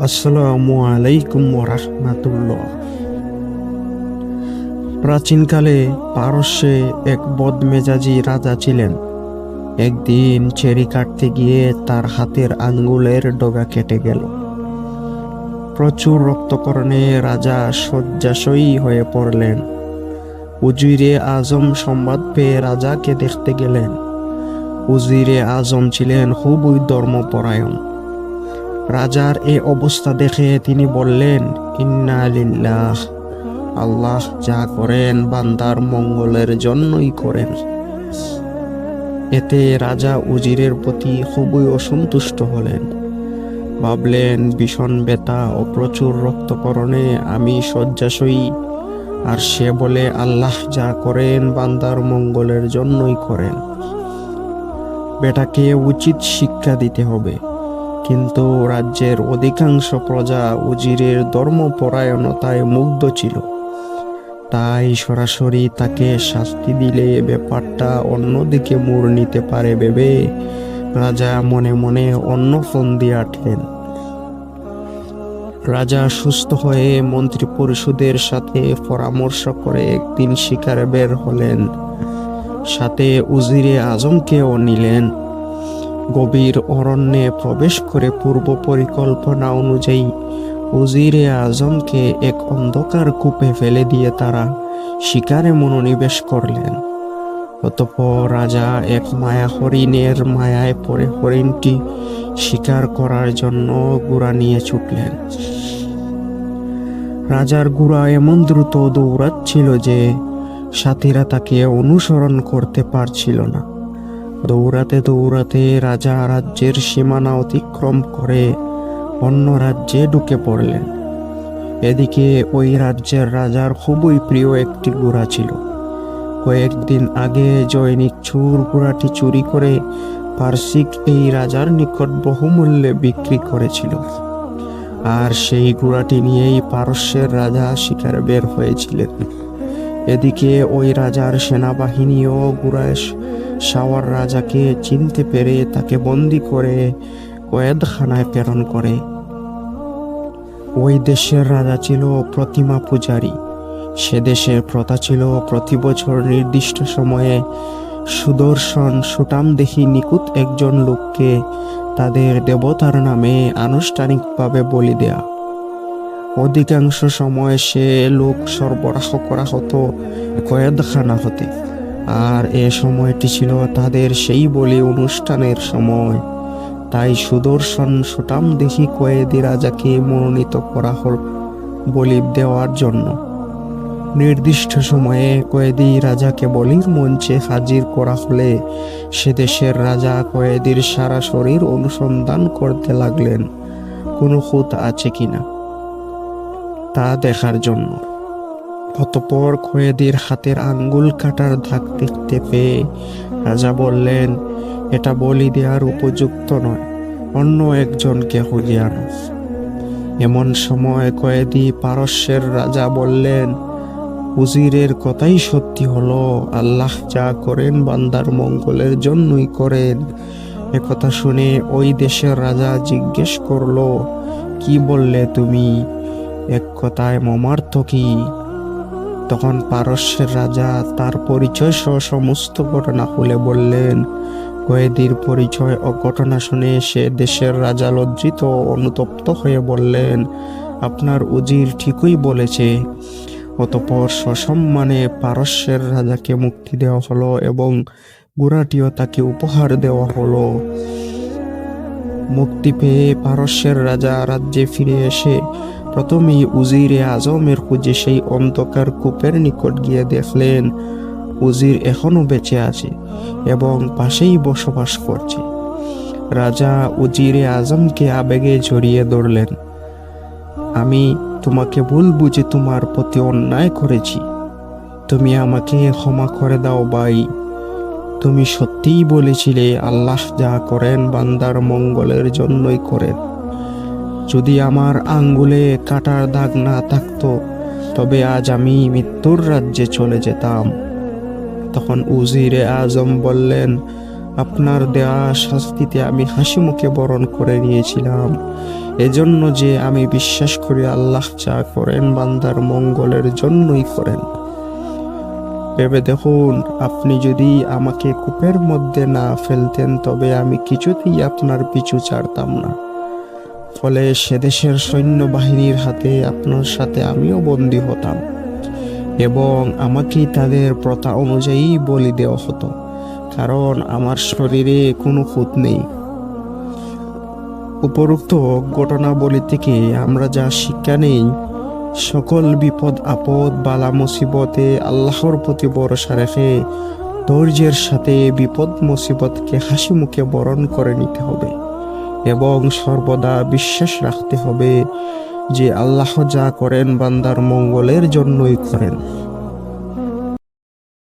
আসসালামু আলাইকুম রাহমাতুল্লাহ প্রাচীনকালে পারস্যে এক বদমেজাজি রাজা ছিলেন। একদিন চেরি কাটতে গিয়ে তার হাতের আঙ্গুলের ডগা কেটে গেল। প্রচুর রক্তকরণে রাজা শয্যাশয়ী হয়ে পড়লেন। উজিরে আজম সংবাদ পেয়ে রাজাকে দেখতে গেলেন। উজিরে আজম ছিলেন খুবই ধর্মপরায়ণ। রাজার এ অবস্থা দেখে তিনি বললেন, ইন্না লিল্লাহ, আল্লাহ যা করেন বান্দার মঙ্গলের জন্যই করেন। এতে রাজা উজিরের প্রতি খুবই অসন্তুষ্ট হলেন। ভাবলেন, ভীষণ ব্যথা ও প্রচুর রক্তকরণে আমি শয্যাশয়ী। আর সে বলে, আল্লাহ যা করেন বান্দার মঙ্গলের জন্যই করেন। বেটাকে উচিত শিক্ষা দিতে হবে। কিন্তু রাজ্যের অধিকাংশ প্রজা উজিরের ধর্মপরায়ণতায় মুগ্ধ ছিল। তাই সরাসরি তাকে শাস্তি দিলে ব্যাপারটা অন্যদিকে মোড় নিতে পারে ভেবে রাজা মনে মনে অন্য ফোন দিয়ে আটলেন। রাজা সুস্থ হয়ে মন্ত্রী পরিষদের সাথে পরামর্শ করে একদিন শিকারে বের হলেন। সাথে উজিরে আজমকেও নিলেন। গভীর অরণ্যে প্রবেশ করে পূর্ব পরিকল্পনা অনুযায়ী উজিরে আজমকে এক অন্ধকার কূপে ফেলে দিয়ে তারা শিকারে মনোনিবেশ করলেন। অতঃপর রাজা এক মায়া হরিণের মায়ায় পড়ে হরিণটি শিকার করার জন্য গুড়া নিয়ে ছুটলেন। রাজার গুড়া এমন দ্রুত দৌড়াচ্ছিল যে সাথীরা তাকে অনুসরণ করতে পারছিল না। দৌড়াতে দৌড়াতে রাজা রাজ্যের সীমানা অতিক্রম করে অন্য রাজ্যে ঢুকে পড়লেন। এদিকে ওই রাজ্যের রাজার খুবই প্রিয় একটি ঘোড়া ছিল। কয়েকদিন আগে জৈনিক চুর ঘোড়াটি চুরি করে পার্সিক এই রাজার নিকট বহুমূল্যে বিক্রি করেছিল। আর সেই ঘোড়াটি নিয়েই পারস্যের রাজা শিকারে বের হয়েছিলেন। এদিকে ওই রাজার সেনাবাহিনীও গুরাইশ শাওয়ার রাজাকে চিনতে পেরে তাকে বন্দি করে কয়েদখানায় প্রেরণ করে। ওই দেশের রাজা ছিল প্রতিমা পূজারী। সে দেশের প্রথা ছিল প্রতি বছর নির্দিষ্ট সময়ে সুদর্শন সুটামদেহী নিকুত একজন লোককে তাদের দেবতার নামে আনুষ্ঠানিকভাবে বলি দেয়া। অধিকাংশ সময় সে লোক সরবরাহ করা হতো কয়েদখানা হতে। আর এ সময়টি ছিল তাদের সেই বলি অনুষ্ঠানের সময়। তাই সুদর্শন সুটাম দেখি কয়েদি রাজাকে মনোনীত করা হল বলি দেওয়ার জন্য। নির্দিষ্ট সময়ে কয়েদি রাজাকে বলির মঞ্চে হাজির করা হলে সে দেশের রাজা কয়েদির সারা শরীর অনুসন্ধান করতে লাগলেন। কোনো খুঁত আছে কিনা? তা দেখার জন্য। অতপর কয়েদির হাতের আঙ্গুল কাটার দাগ দেখতে পেয়ে রাজা বললেন, এটা বলি দেওয়ার উপযুক্ত নয়, অন্য একজনকে খুঁজে এমন সময় কয়েদি পারস্যের রাজা বললেন, উজিরের কথাই সত্যি হলো, আল্লাহ যা করেন বান্দার মঙ্গলের জন্যই করেন। একথা শুনে ওই দেশের রাজা জিজ্ঞেস করল, কি বললে তুমি? এক কথায় মমার্থ কি? তখন পারস্যের রাজা তার পরিচয় সহ সমস্ত ঘটনা খুলে বললেন। কয়েদির পরিচয় ও ঘটনা শুনে সে দেশের রাজা লজ্জিত অনুতপ্ত হয়ে বললেন, আপনার উজির ঠিকই বলেছে। অতপর সসম্মানে পারস্যের রাজাকে মুক্তি দেওয়া হলো এবং গুড়াটিও তাকে উপহার দেওয়া হলো। মুক্তি পেয়ে পারস্যের রাজা রাজ্যে ফিরে এসে প্রথমেই উজিরে আজমের খুঁজে সেই অন্ধকার কূপের নিকট গিয়ে দেখলেন, উজির এখনও বেঁচে আছে এবং পাশেই বসবাস করছে। রাজা উজিরে আজমকে আবেগে জড়িয়ে ধরলেন, আমি তোমাকে ভুল বুঝে তোমার প্রতি অন্যায় করেছি। তুমি আমাকে ক্ষমা করে দাও ভাই। তুমি সত্যিই বলেছিলে, আল্লাহ যা করেন বান্দার মঙ্গলের জন্যই করেন। যদি আমার আঙ্গুলে কাটার দাগ না থাকতো, তবে আজ আমি মৃত্যুর রাজ্যে চলে যেতাম। তখন উজিরে আজম বললেন, আপনার দেয়া শাস্তিতে আমি হাসি মুখে বরণ করে নিয়েছিলাম। এজন্য যে আমি বিশ্বাস করি আল্লাহ যা করেন বান্দার মঙ্গলের জন্যই করেন। ভেবে দেখুন, আপনি যদি আমাকে কূপের মধ্যে না ফেলতেন, তবে আমি কিছুতেই আপনার পিছু ছাড়তাম না। ফলে সেদেশের সৈন্যবাহিনীর হাতে আপনার সাথে আমিও বন্দী হতাম এবং আমাকেই তাদের প্রথা অনুযায়ী বলি দেওয়া হতো, কারণ আমার শরীরে কোনো খুঁত নেই। উপরোক্ত ঘটনাবলী থেকে আমরা যা শিক্ষা নেই, সকল বিপদ, আপদ, বালা, মুসিবতে আল্লাহর প্রতি ভরসা রেখে ধৈর্যের সাথে বিপদ, মুসিবতকে হাসি মুখে বরণ করে নিতে হবে। এবং সর্বদা বিশ্বাস রাখতে হবে যে আল্লাহ যা করেন বান্দার মঙ্গলের জন্যই করেন।